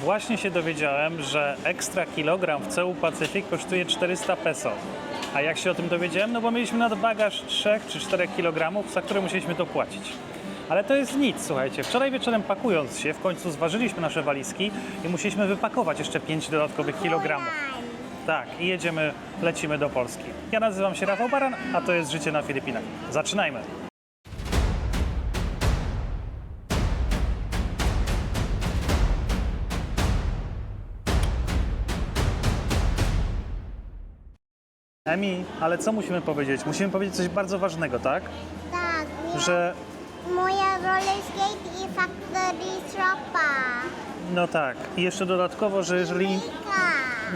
Właśnie się dowiedziałem, że ekstra kilogram w CEU Pacyfik kosztuje 400 peso. A jak się o tym dowiedziałem? No bo mieliśmy nad bagaż 3 czy 4 kg, za które musieliśmy to płacić. Ale to jest nic, słuchajcie. Wczoraj wieczorem pakując się, w końcu zważyliśmy nasze walizki i musieliśmy wypakować jeszcze 5 dodatkowych kilogramów. Tak, i jedziemy, lecimy do Polski. Ja nazywam się Rafał Baran, a to jest Życie na Filipinach. Zaczynajmy! Emi, ale co musimy powiedzieć? Musimy powiedzieć coś bardzo ważnego, tak? Tak, Że, moja roller skate i factory tropa. no tak. I jeszcze dodatkowo, że jeżeli,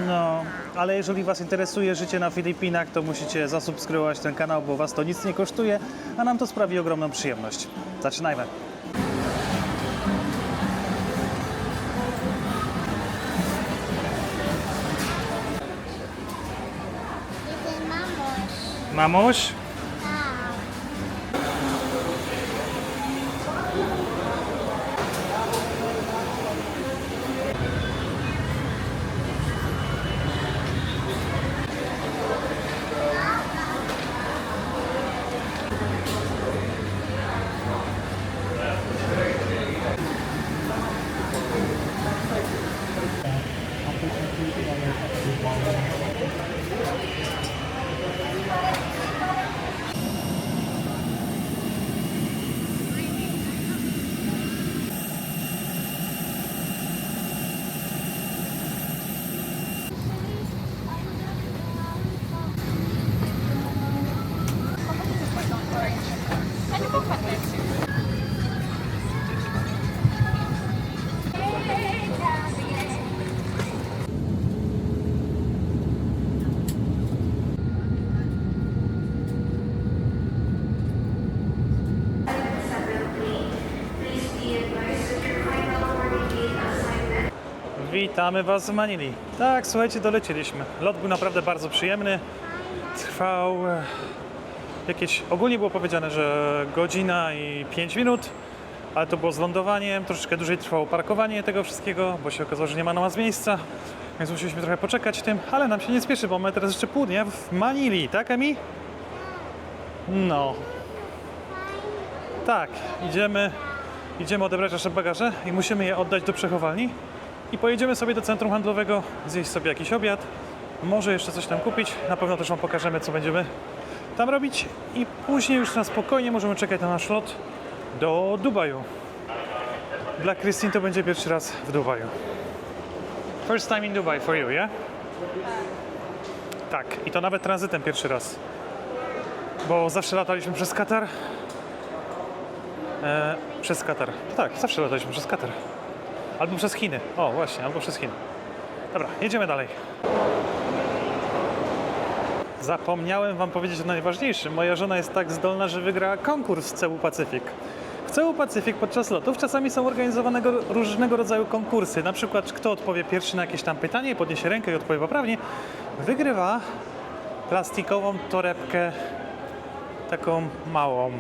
no, ale jeżeli Was interesuje życie na Filipinach, to musicie zasubskrybować ten kanał, bo Was to nic nie kosztuje, a nam to sprawi ogromną przyjemność. Zaczynajmy. Vamos. Witamy Was w Manili. Tak, słuchajcie, dolecieliśmy. Lot był naprawdę bardzo przyjemny. Trwał e, jakieś. Ogólnie było powiedziane, że godzina i 5 minut, ale to było z lądowaniem. Troszeczkę dłużej trwało parkowanie tego wszystkiego, bo się okazało, że nie ma na nas miejsca. Więc musieliśmy trochę poczekać tym, ale nam się nie spieszy, bo mamy teraz jeszcze pół dnia w Manili, tak, Emi? No. Tak, idziemy, idziemy odebrać nasze bagaże i musimy je oddać do przechowalni. I pojedziemy sobie do centrum handlowego, zjeść sobie jakiś obiad, może jeszcze coś tam kupić. Na pewno też Wam pokażemy, co będziemy tam robić. I później już na spokojnie możemy czekać na nasz lot do Dubaju. Dla Christine to będzie pierwszy raz w Dubaju. First time in Dubai for you, yeah? Tak, i to nawet tranzytem pierwszy raz. Bo zawsze lataliśmy przez Katar. E, przez Katar. Tak, zawsze lataliśmy przez Katar. Albo przez Chiny. O, właśnie, albo przez Chiny. Dobra, jedziemy dalej. Zapomniałem Wam powiedzieć o najważniejszym. Moja żona jest tak zdolna, że wygrała konkurs w CEU Pacyfik. W CEU Pacyfik podczas lotów czasami są organizowane go- różnego rodzaju konkursy. Na przykład, kto odpowie pierwszy na jakieś tam pytanie, podniesie rękę i odpowie poprawnie, wygrywa plastikową torebkę taką małą.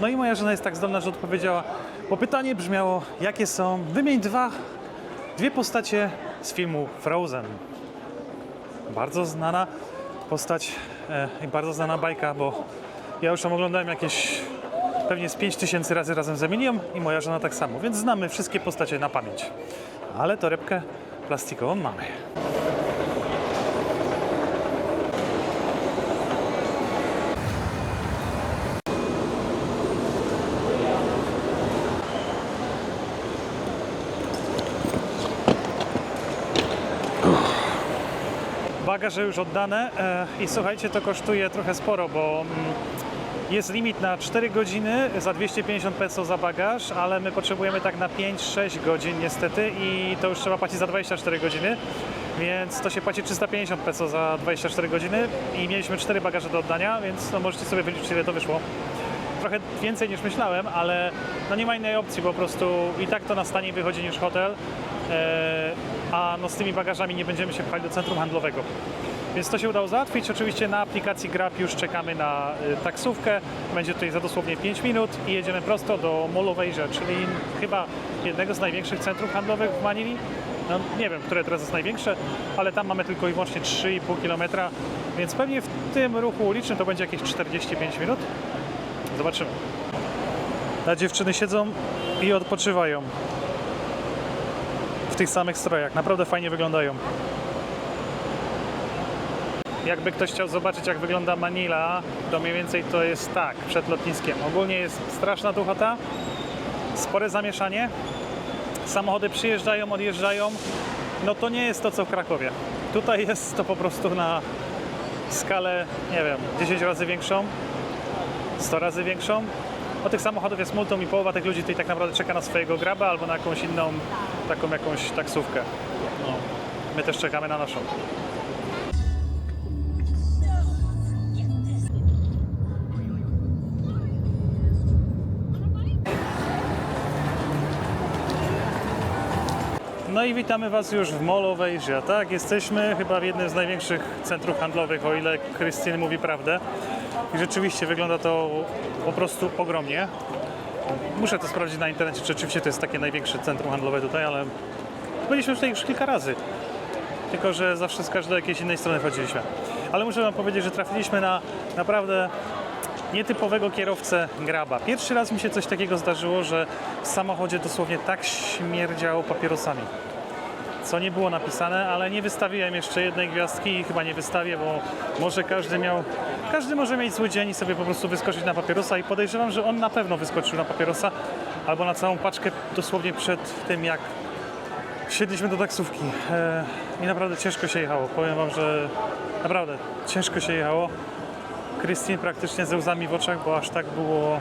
No i moja żona jest tak zdolna, że odpowiedziała, bo pytanie brzmiało, jakie są, wymień dwa, dwie postacie z filmu Frozen. Bardzo znana postać e, i bardzo znana bajka, bo ja już ją oglądałem jakieś pewnie z 5000 razy razem z Emilią i moja żona tak samo, więc znamy wszystkie postacie na pamięć. Ale torebkę plastikową mamy. Bagaże już oddane. E, i słuchajcie, to kosztuje trochę sporo, bo mm, jest limit na 4 godziny za 250 peso za bagaż, ale my potrzebujemy tak na 5-6 godzin niestety i to już trzeba płacić za 24 godziny, więc to się płaci 350 peso za 24 godziny. I mieliśmy 4 bagaże do oddania, więc no możecie sobie wyliczyć ile to wyszło. Trochę więcej niż myślałem, ale no nie ma innej opcji, po prostu i tak to na stanie wychodzi niż hotel, a no z tymi bagażami nie będziemy się pchać do centrum handlowego. Więc to się udało załatwić. Oczywiście na aplikacji Grab już czekamy na y, taksówkę. Będzie tutaj za dosłownie 5 minut i jedziemy prosto do Mall czyli chyba jednego z największych centrów handlowych w Manili. No, nie wiem, które teraz jest największe, ale tam mamy tylko i wyłącznie 3,5 km, więc pewnie w tym ruchu ulicznym to będzie jakieś 45 minut. Zobaczymy. A dziewczyny siedzą i odpoczywają w tych samych strojach. Naprawdę fajnie wyglądają. Jakby ktoś chciał zobaczyć, jak wygląda Manila, to mniej więcej to jest tak, przed lotniskiem. Ogólnie jest straszna duchota, spore zamieszanie. Samochody przyjeżdżają, odjeżdżają. No to nie jest to, co w Krakowie. Tutaj jest to po prostu na skalę, nie wiem, 10 razy większą, 100 razy większą. O tych samochodów jest multum i połowa tych ludzi tutaj tak naprawdę czeka na swojego graba albo na jakąś inną, taką jakąś taksówkę. No. My też czekamy na naszą. No i witamy Was już w Mall of Asia, tak? Jesteśmy chyba w jednym z największych centrów handlowych, o ile Christine mówi prawdę. I rzeczywiście wygląda to po prostu ogromnie. Muszę to sprawdzić na internecie, czy rzeczywiście to jest takie największe centrum handlowe tutaj, ale byliśmy tutaj już kilka razy. Tylko, że zawsze z każdej jakiejś innej strony chodziliśmy. Ale muszę Wam powiedzieć, że trafiliśmy na naprawdę nietypowego kierowcę graba. Pierwszy raz mi się coś takiego zdarzyło, że w samochodzie dosłownie tak śmierdziało papierosami. Co nie było napisane, ale nie wystawiłem jeszcze jednej gwiazdki i chyba nie wystawię, bo może każdy miał, każdy może mieć zły dzień i sobie po prostu wyskoczyć na papierosa i podejrzewam, że on na pewno wyskoczył na papierosa albo na całą paczkę dosłownie przed tym, jak wsiedliśmy do taksówki. E, I naprawdę ciężko się jechało. Powiem Wam, że naprawdę ciężko się jechało. Christine praktycznie ze łzami w oczach, bo aż tak było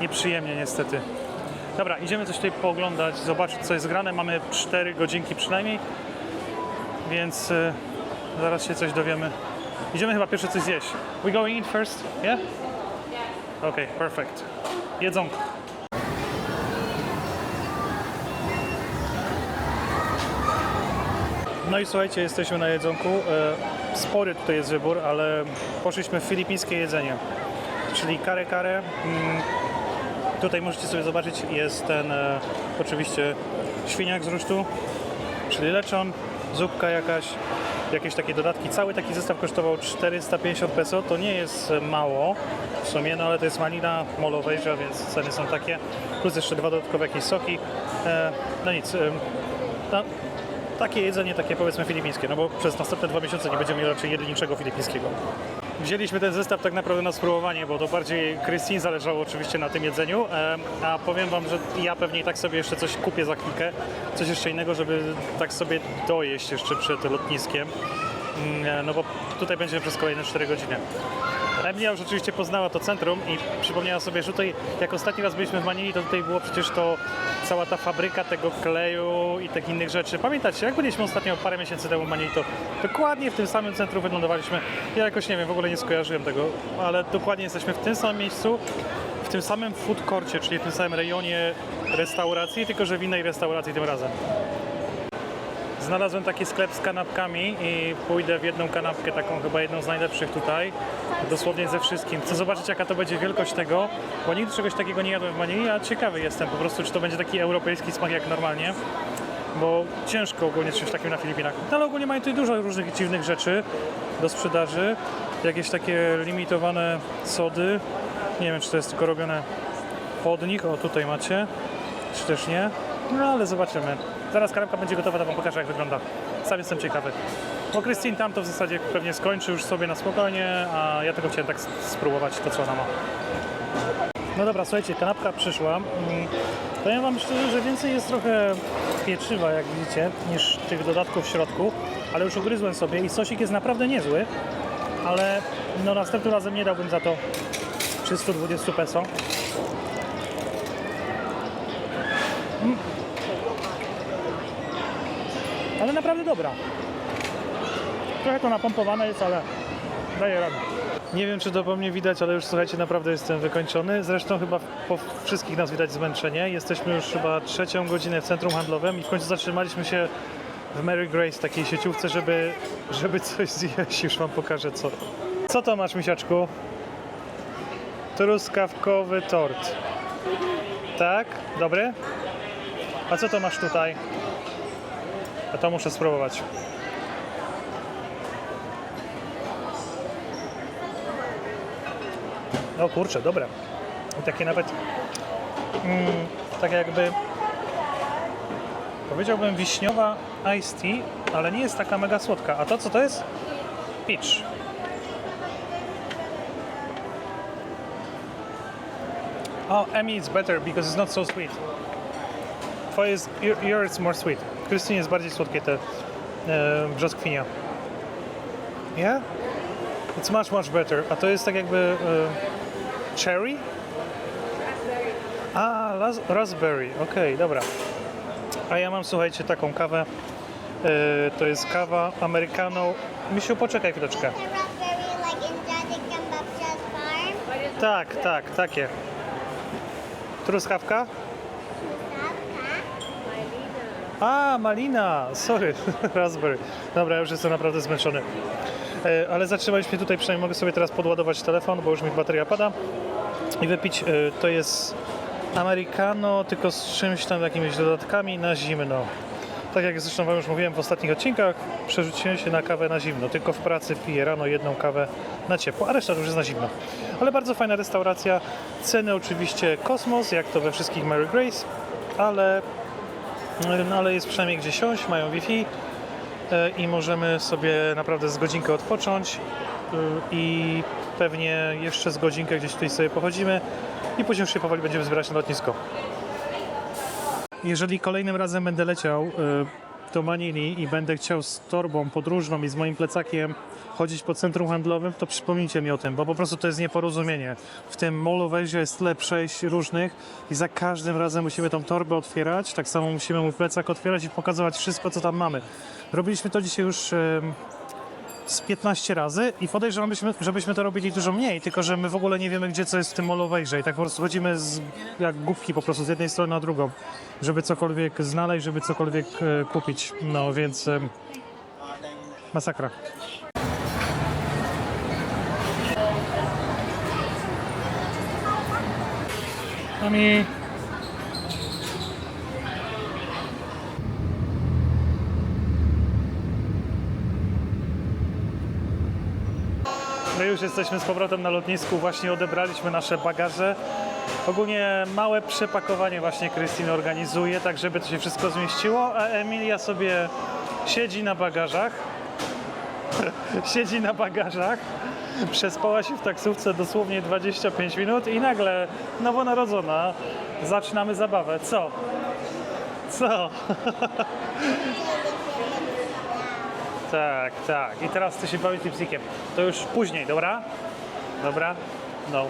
nieprzyjemnie niestety. Dobra, idziemy coś tutaj pooglądać, zobaczyć co jest grane. Mamy 4 godzinki przynajmniej, więc e, zaraz się coś dowiemy. Idziemy chyba pierwsze coś zjeść. We going in first? Yeah? Okay, perfect. Jedzonko. No i słuchajcie, jesteśmy na jedzonku. E, Spory tutaj jest wybór, ale poszliśmy w filipińskie jedzenie, czyli kare kare. Mm, Tutaj możecie sobie zobaczyć, jest ten e, oczywiście świniak z rusztu, czyli leczon, zupka jakaś, jakieś takie dodatki. Cały taki zestaw kosztował 450 peso, to nie jest mało w sumie, no ale to jest of Asia, więc ceny są takie. Plus jeszcze dwa dodatkowe jakieś soki. E, no nic, no, takie jedzenie, takie powiedzmy filipińskie, no bo przez następne dwa miesiące nie będziemy mieli raczej jedynie niczego filipińskiego. Wzięliśmy ten zestaw tak naprawdę na spróbowanie, bo to bardziej Christine zależało oczywiście na tym jedzeniu, em, a powiem Wam, że ja pewnie tak sobie jeszcze coś kupię za chwilkę, coś jeszcze innego, żeby tak sobie dojeść jeszcze przed lotniskiem, Mm, no bo tutaj będziemy przez kolejne 4 godziny. Emilia już oczywiście poznała to centrum i przypomniała sobie, że tutaj jak ostatni raz byliśmy w Manili, to tutaj było przecież to cała ta fabryka tego kleju i tych innych rzeczy. Pamiętacie, jak byliśmy ostatnio parę miesięcy temu w Manili, to dokładnie w tym samym centrum wylądowaliśmy. Ja jakoś nie wiem, w ogóle nie skojarzyłem tego, ale dokładnie jesteśmy w tym samym miejscu, w tym samym food courcie, czyli w tym samym rejonie restauracji, tylko że w innej restauracji tym razem. Znalazłem taki sklep z kanapkami i pójdę w jedną kanapkę, taką chyba jedną z najlepszych tutaj, dosłownie ze wszystkim. Chcę zobaczyć jaka to będzie wielkość tego, bo nigdy czegoś takiego nie jadłem w Manili, a ciekawy jestem po prostu, czy to będzie taki europejski smak jak normalnie, bo ciężko ogólnie czymś takim na Filipinach. No, ale ogólnie mają tutaj dużo różnych dziwnych rzeczy do sprzedaży, jakieś takie limitowane sody, nie wiem czy to jest tylko robione pod nich, o tutaj macie, czy też nie, no ale zobaczymy. Zaraz kanapka będzie gotowa, to wam pokażę jak wygląda. Sam jestem ciekawy. Bo Christine tam to w zasadzie pewnie skończy już sobie na spokojnie, a ja tylko chciałem tak spróbować to, co ona ma. No dobra, słuchajcie, kanapka przyszła. Mm, Powiem wam szczerze, że więcej jest trochę pieczywa, jak widzicie, niż tych dodatków w środku, ale już ugryzłem sobie i sosik jest naprawdę niezły, ale no następnym razem nie dałbym za to 320 peso. Ale naprawdę dobra. Trochę to napompowane jest, ale daje radę. Nie wiem, czy to po mnie widać, ale już słuchajcie, naprawdę jestem wykończony. Zresztą chyba po wszystkich nas widać zmęczenie. Jesteśmy już chyba trzecią godzinę w centrum handlowym i w końcu zatrzymaliśmy się w Mary Grace, takiej sieciówce, żeby, żeby coś zjeść. Już wam pokażę co. Co to masz, misiaczku? Truskawkowy tort. Tak? Dobry? A co to masz tutaj? A to muszę spróbować. O kurczę, dobre. I takie nawet mm, tak jakby powiedziałbym wiśniowa iced tea, ale nie jest taka mega słodka. A to co to jest? Peach. Oh, Emmy is better because it's not so sweet. Twoje jest, your, your is more sweet. Krystynie jest bardziej słodkie te e, brzoskwinia. Yeah? It's much, much better. A to jest tak jakby e, cherry? A, las, raspberry. Okej, dobra. A ja mam, słuchajcie, taką kawę. E, to jest kawa americano. Misiu, poczekaj chwileczkę. Tak, tak, takie. Truskawka? A, malina, sorry, raspberry. Dobra, już jestem naprawdę zmęczony. E, ale zatrzymaliśmy tutaj, przynajmniej mogę sobie teraz podładować telefon, bo już mi bateria pada. I wypić, e, to jest americano, tylko z czymś tam, jakimiś dodatkami na zimno. Tak jak zresztą Wam już mówiłem w ostatnich odcinkach, przerzuciłem się na kawę na zimno. Tylko w pracy piję rano jedną kawę na ciepło, a reszta już jest na zimno. Ale bardzo fajna restauracja. Ceny oczywiście kosmos, jak to we wszystkich Mary Grace, ale no ale jest przynajmniej gdzie siąść, mają Wi-Fi e, i możemy sobie naprawdę z godzinkę odpocząć e, i pewnie jeszcze z godzinkę gdzieś tutaj sobie pochodzimy i później już się powoli będziemy zbierać na lotnisko. Jeżeli kolejnym razem będę leciał e, do Manili i będę chciał z torbą podróżną i z moim plecakiem chodzić po centrum handlowym, to przypomnijcie mi o tym, bo po prostu to jest nieporozumienie. W tym mallu wejścia jest tyle przejść różnych i za każdym razem musimy tą torbę otwierać, tak samo musimy mój plecak otwierać i pokazywać wszystko, co tam mamy. Robiliśmy to dzisiaj już em, z 15 razy i podejrzewam, byśmy, żebyśmy to robili dużo mniej, tylko że my w ogóle nie wiemy, gdzie co jest w tym wejścia i tak po prostu chodzimy z, jak głupki po prostu z jednej strony na drugą, żeby cokolwiek znaleźć, żeby cokolwiek e, kupić. No więc em, masakra. Mami. Już jesteśmy z powrotem na lotnisku, właśnie odebraliśmy nasze bagaże. Ogólnie małe przepakowanie właśnie Krystyna organizuje, tak żeby to się wszystko zmieściło, a Emilia sobie siedzi na bagażach. siedzi na bagażach. Przespała się w taksówce dosłownie 25 minut i nagle nowonarodzona zaczynamy zabawę. Co? Co? tak, tak. I teraz chcę się bawić tym psikiem. To już później, dobra? Dobra? No.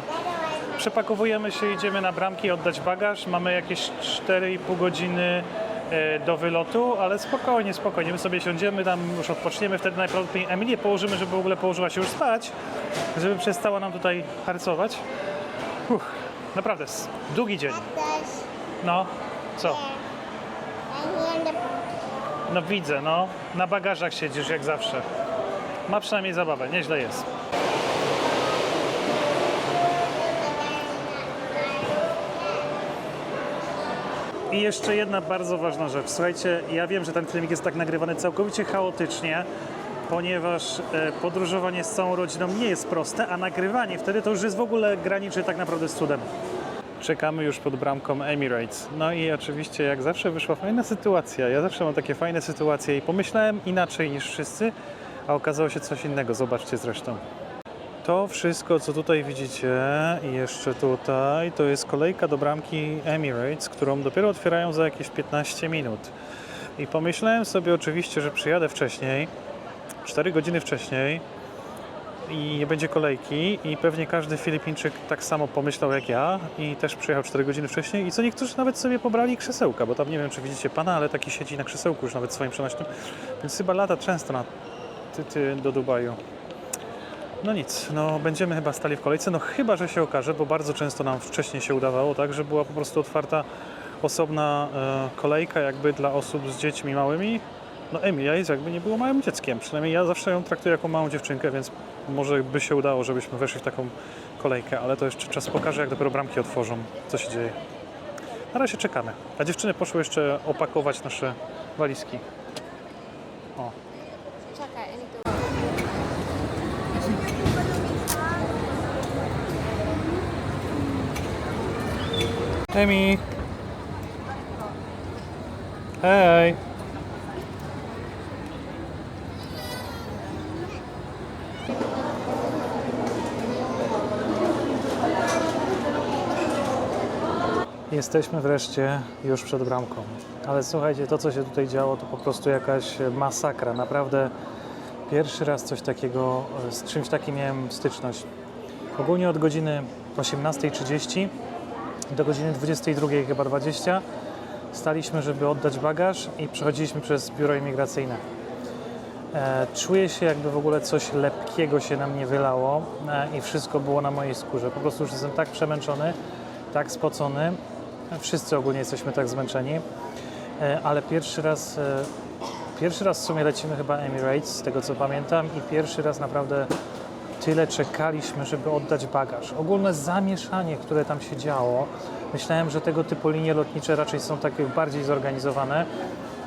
Przepakowujemy się, idziemy na bramki oddać bagaż. Mamy jakieś 4,5 godziny e, do wylotu, ale spokojnie, spokojnie. My sobie siądziemy, tam już odpoczniemy, wtedy najprawdopodobniej Emilię położymy, żeby w ogóle położyła się już spać, żeby przestała nam tutaj harcować. Uff, naprawdę, długi dzień. No, co? and here in the No widzę, no. Na bagażach siedzisz jak zawsze. Ma przynajmniej zabawę, nieźle jest. I jeszcze jedna bardzo ważna rzecz. Słuchajcie, ja wiem, że ten filmik jest tak nagrywany całkowicie chaotycznie, ponieważ e, podróżowanie z całą rodziną nie jest proste, a nagrywanie wtedy to już jest w ogóle graniczy tak naprawdę z cudem. Czekamy już pod bramką Emirates. No i oczywiście, jak zawsze, wyszła fajna sytuacja. Ja zawsze mam takie fajne sytuacje i pomyślałem inaczej niż wszyscy, a okazało się coś innego. Zobaczcie zresztą. To wszystko, co tutaj widzicie i jeszcze tutaj, to jest kolejka do bramki Emirates, którą dopiero otwierają za jakieś 15 minut. I pomyślałem sobie oczywiście, że przyjadę wcześniej, 4 godziny wcześniej, i nie będzie kolejki i pewnie każdy Filipińczyk tak samo pomyślał jak ja i też przyjechał 4 godziny wcześniej i co niektórzy nawet sobie pobrali krzesełka, bo tam nie wiem czy widzicie pana, ale taki siedzi na krzesełku już nawet swoim przenośnym, więc chyba lata często na ty, ty do Dubaju. No nic, no będziemy chyba stali w kolejce, no chyba, że się okaże, bo bardzo często nam wcześniej się udawało, tak, że była po prostu otwarta osobna e, kolejka jakby dla osób z dziećmi małymi No Emilia jest jakby nie było małym dzieckiem. Przynajmniej ja zawsze ją traktuję jako małą dziewczynkę, więc może by się udało, żebyśmy weszli w taką kolejkę, ale to jeszcze czas pokaże, jak dopiero bramki otworzą, co się dzieje. Na razie czekamy. A dziewczyny poszły jeszcze opakować nasze walizki. O. Emi! Hej! Jesteśmy wreszcie już przed bramką. Ale słuchajcie, to co się tutaj działo to po prostu jakaś masakra. Naprawdę pierwszy raz coś takiego, e, z czymś takim miałem styczność. Ogólnie od godziny 18.30 do godziny 22 chyba 20 staliśmy, żeby oddać bagaż i przechodziliśmy przez biuro imigracyjne. E, czuję się jakby w ogóle coś lepkiego się na mnie wylało e, i wszystko było na mojej skórze. Po prostu już jestem tak przemęczony, tak spocony. Wszyscy ogólnie jesteśmy tak zmęczeni, e, ale pierwszy raz, e, pierwszy raz w sumie lecimy chyba Emirates, z tego co pamiętam i pierwszy raz naprawdę tyle czekaliśmy, żeby oddać bagaż. Ogólne zamieszanie, które tam się działo. Myślałem, że tego typu linie lotnicze raczej są takie bardziej zorganizowane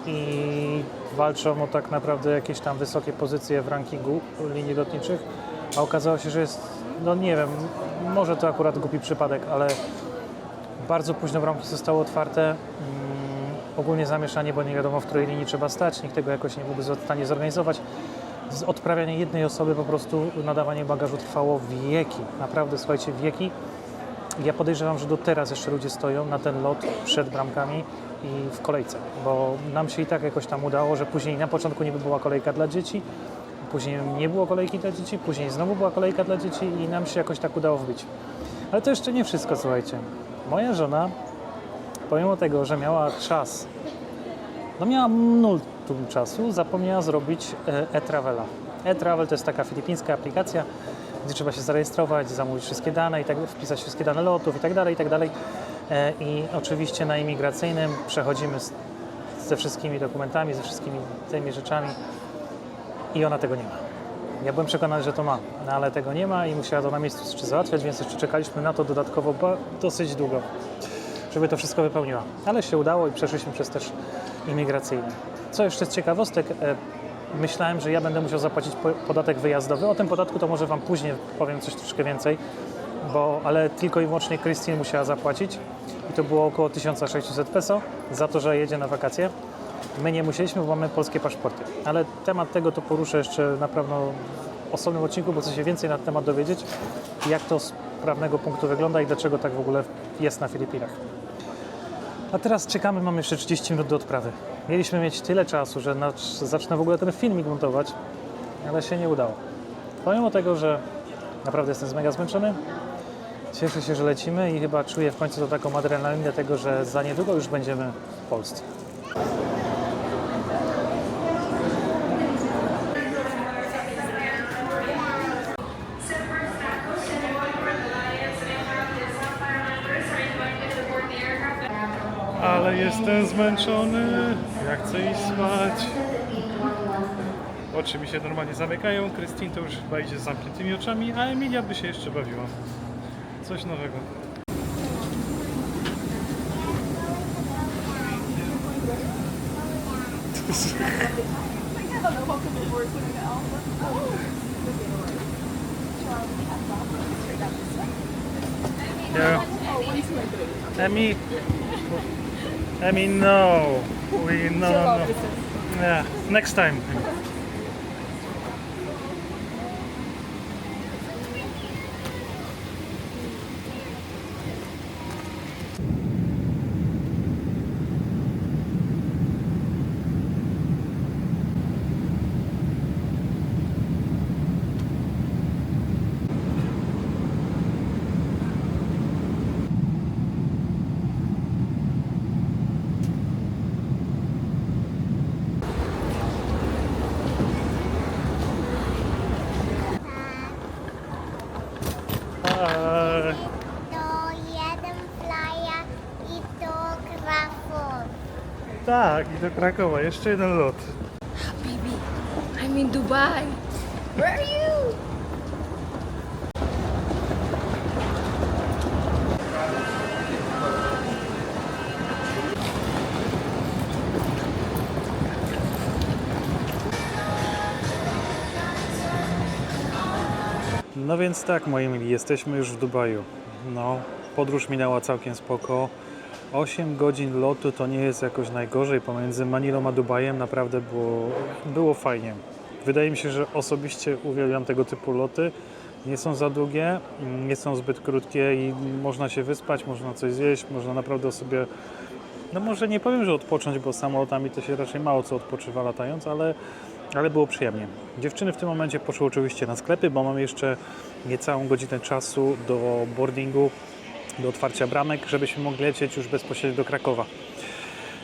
i walczą o tak naprawdę jakieś tam wysokie pozycje w rankingu linii lotniczych, a okazało się, że jest, no nie wiem, może to akurat głupi przypadek, ale bardzo późno bramki zostały otwarte. Mm, ogólnie zamieszanie, bo nie wiadomo, w której linii trzeba stać. Nikt tego jakoś nie byłby w stanie zorganizować. Odprawianie jednej osoby po prostu nadawanie bagażu trwało wieki. Naprawdę, słuchajcie, wieki. Ja podejrzewam, że do teraz jeszcze ludzie stoją na ten lot przed bramkami i w kolejce, bo nam się i tak jakoś tam udało, że później na początku nie była kolejka dla dzieci, później nie było kolejki dla dzieci, później znowu była kolejka dla dzieci i nam się jakoś tak udało wbić. Ale to jeszcze nie wszystko, słuchajcie. Moja żona, pomimo tego, że miała czas, no miała multum czasu, zapomniała zrobić e, e-travela. E-travel to jest taka filipińska aplikacja, gdzie trzeba się zarejestrować, zamówić wszystkie dane i tak, wpisać wszystkie dane lotów i tak dalej, i tak dalej. E, I oczywiście na imigracyjnym przechodzimy z, ze wszystkimi dokumentami, ze wszystkimi tymi rzeczami i ona tego nie ma. Ja byłem przekonany, że to ma, no ale tego nie ma i musiała to na miejscu jeszcze załatwiać, więc jeszcze czekaliśmy na to dodatkowo dosyć długo, żeby to wszystko wypełniła. Ale się udało i przeszliśmy przez też imigracyjny. Co jeszcze z ciekawostek, e, myślałem, że ja będę musiał zapłacić po- podatek wyjazdowy. O tym podatku to może Wam później powiem coś troszkę więcej, bo, ale tylko i wyłącznie Christine musiała zapłacić i to było około 1600 peso za to, że jedzie na wakacje. My nie musieliśmy, bo mamy polskie paszporty. Ale temat tego to poruszę jeszcze na pewno w osobnym odcinku, bo chcę się więcej na ten temat dowiedzieć, jak to z prawnego punktu wygląda i dlaczego tak w ogóle jest na Filipinach. A teraz czekamy, mamy jeszcze 30 minut do odprawy. Mieliśmy mieć tyle czasu, że zacznę w ogóle ten filmik montować, ale się nie udało. Pomimo tego, że naprawdę jestem mega zmęczony, cieszę się, że lecimy i chyba czuję w końcu to taką adrenalinę tego, że za niedługo już będziemy w Polsce. Ale jestem zmęczony, ja chcę iść spać. Oczy mi się normalnie zamykają, Krystyn to już chyba idzie z zamkniętymi oczami, a Emilia by się jeszcze bawiła. Coś nowego. Yeah. Emmy. mean, no. We no, no, no. Yeah. Next time. Tak, i do Krakowa. Jeszcze jeden lot. I'm in Dubai. Where are you? No więc tak, moi mili, jesteśmy już w Dubaju. No, podróż minęła całkiem spoko. 8 godzin lotu to nie jest jakoś najgorzej. Pomiędzy Manilą a Dubajem naprawdę było, było fajnie. Wydaje mi się, że osobiście uwielbiam tego typu loty. Nie są za długie, nie są zbyt krótkie i można się wyspać, można coś zjeść, można naprawdę sobie no może nie powiem, że odpocząć, bo samolotami to się raczej mało co odpoczywa latając, ale, ale było przyjemnie. Dziewczyny w tym momencie poszły oczywiście na sklepy, bo mam jeszcze niecałą godzinę czasu do boardingu, do otwarcia bramek, żebyśmy mogli lecieć już bezpośrednio do Krakowa.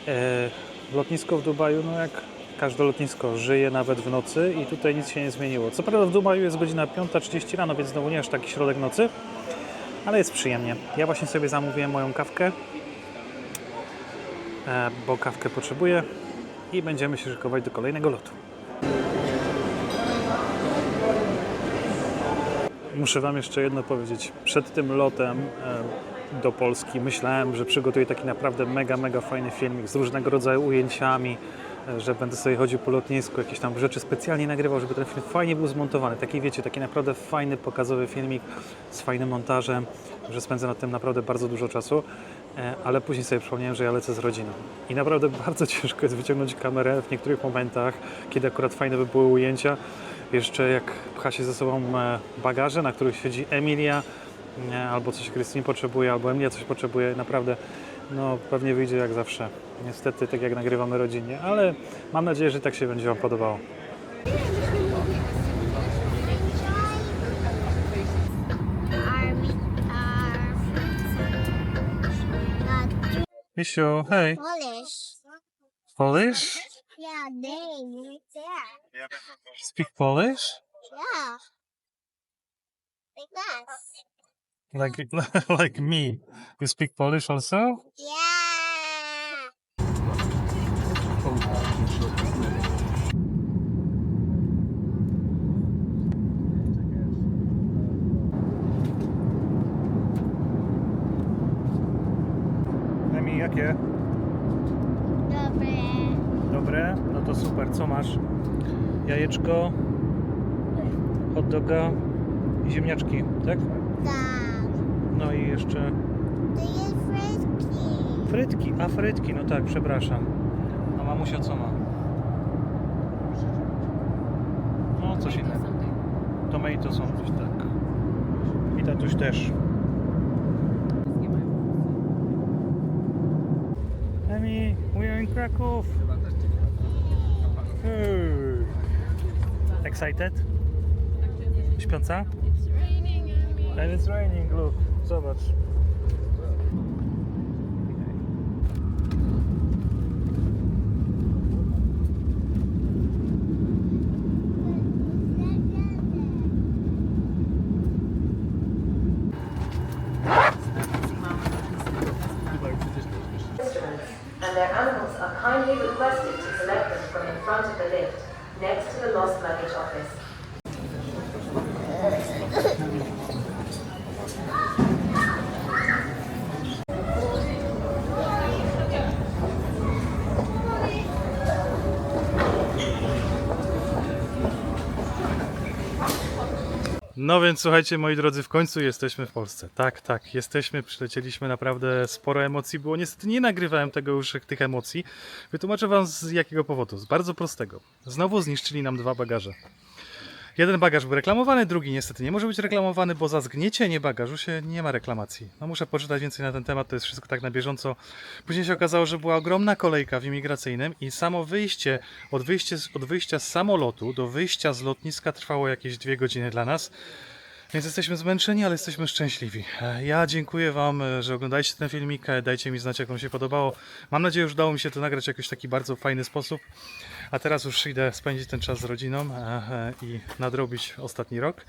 E, lotnisko w Dubaju, no jak każde lotnisko, żyje nawet w nocy i tutaj nic się nie zmieniło. Co prawda w Dubaju jest godzina 5.30 rano, więc znowu nie aż taki środek nocy, ale jest przyjemnie. Ja właśnie sobie zamówiłem moją kawkę, e, bo kawkę potrzebuję i będziemy się szykować do kolejnego lotu. Muszę Wam jeszcze jedno powiedzieć. Przed tym lotem do Polski myślałem, że przygotuję taki naprawdę mega, mega fajny filmik z różnego rodzaju ujęciami, e, że będę sobie chodził po lotnisku, jakieś tam rzeczy specjalnie nagrywał, żeby ten film fajnie był zmontowany. Taki wiecie, taki naprawdę fajny, pokazowy filmik z fajnym montażem, że spędzę nad tym naprawdę bardzo dużo czasu. E, Ale później sobie przypomniałem, że ja lecę z rodziną. I naprawdę bardzo ciężko jest wyciągnąć kamerę w niektórych momentach, kiedy akurat fajne by były ujęcia. Jeszcze jak pcha się ze sobą e, bagaże, na których siedzi Emilia, albo coś Krystyni potrzebuje, albo Emilia coś potrzebuje. Naprawdę, no pewnie wyjdzie jak zawsze. Niestety, tak jak nagrywamy rodzinnie, ale mam nadzieję, że tak się będzie Wam podobało. Misiu, hej. Polish. Polish? Yeah, they right there. Speak Polish? Yeah. Like that. Like, like me. You speak Polish also? Yeah. Emi, jakie? Super. Co masz? Jajeczko, hot doga i ziemniaczki, tak? Tak. No i jeszcze To jest frytki. frytki. A frytki, no tak, przepraszam. A mamusia co ma? No, coś innego. Tomato są coś tak. I tatuś też. Emi, we are in Kraków. Hey. Excited? Śpiąca? And it's raining, look. Zobacz. No więc słuchajcie, moi drodzy, w końcu jesteśmy w Polsce. Tak, tak, jesteśmy, przylecieliśmy, naprawdę sporo emocji było. Niestety nie nagrywałem tego już, tych emocji. Wytłumaczę wam z jakiego powodu. Z bardzo prostego. Znowu zniszczyli nam dwa bagaże. Jeden bagaż był reklamowany, drugi niestety nie może być reklamowany, bo za zgniecienie bagażu się nie ma reklamacji. No muszę poczytać więcej na ten temat, to jest wszystko tak na bieżąco. Później się okazało, że była ogromna kolejka w imigracyjnym i samo wyjście, od wyjścia, od wyjścia z samolotu do wyjścia z lotniska trwało jakieś dwie godziny dla nas. Więc jesteśmy zmęczeni, ale jesteśmy szczęśliwi. E, Ja dziękuję Wam, e, że oglądaliście ten filmik. E, Dajcie mi znać, jak Wam się podobało. Mam nadzieję, że udało mi się to nagrać w jakiś taki bardzo fajny sposób. A teraz już idę spędzić ten czas z rodziną i nadrobić ostatni rok.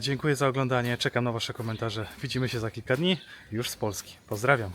Dziękuję za oglądanie. Czekam na Wasze komentarze. Widzimy się za kilka dni już z Polski. Pozdrawiam.